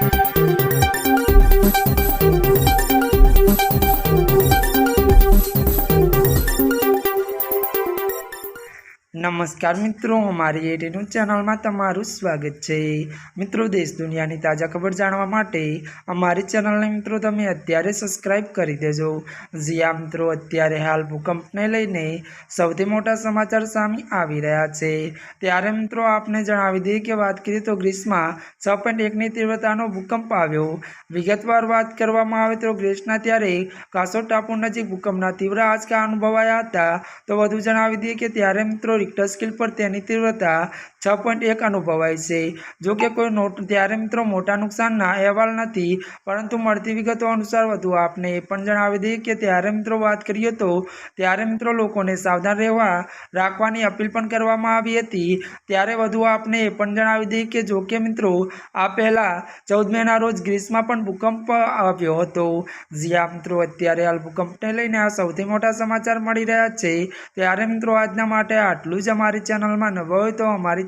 Thank you. નમસ્કાર મિત્રો, અમારી એટીનું ચેનલમાં તમારું સ્વાગત છે. મિત્રો, દેશ દુનિયાની તાજા ખબર જાણવા માટે અમારી ચેનલને મિત્રો તમે અત્યારે સબસ્ક્રાઇબ કરી દેજો. જ્યાં મિત્રો, અત્યારે હાલ ભૂકંપને લઈને સૌથી મોટા સમાચાર સામે આવી રહ્યા છે. ત્યારે મિત્રો, આપને જણાવી દઈએ કે વાત કરીએ તો ગ્રીસમાં છ પોઈન્ટ એકની તીવ્રતાનો ભૂકંપ આવ્યો. વિગતવાર વાત કરવામાં આવે તો ગ્રીસના ત્યારે કાસો ટાપુ નજીક ભૂકંપના તીવ્ર આંચકા અનુભવાયા હતા. તો વધુ જણાવી દઈએ કે ત્યારે મિત્રો રિક્ટર સ્કેલ પર તેની તીવ્રતા છ પોઈન્ટ એક અનુભવાય છે. જો કે કોઈ નોટ, ત્યારે મિત્રો મોટા નુકસાનના અહેવાલ નથી, પરંતુ મળતી વિગતો અનુસાર વધુ આપને એ પણ જણાવી દઈએ કે ત્યારે મિત્રો વાત કરીએ તો, ત્યારે મિત્રો લોકોને સાવધાન રહેવા, રાખવાની અપીલ પણ કરવામાં આવી હતી. ત્યારે વધુ આપને એ પણ જણાવી દઈએ કે જો કે મિત્રો, આ પહેલાં ચૌદ મેના રોજ ગ્રીસમાં પણ ભૂકંપ આવ્યો હતો. જ્યાં મિત્રો, અત્યારે હાલ ભૂકંપને લઈને આ સૌથી મોટા સમાચાર મળી રહ્યા છે. ત્યારે મિત્રો આજના માટે આટલું જ. અમારી ચેનલમાં નવો હોય તો અમારી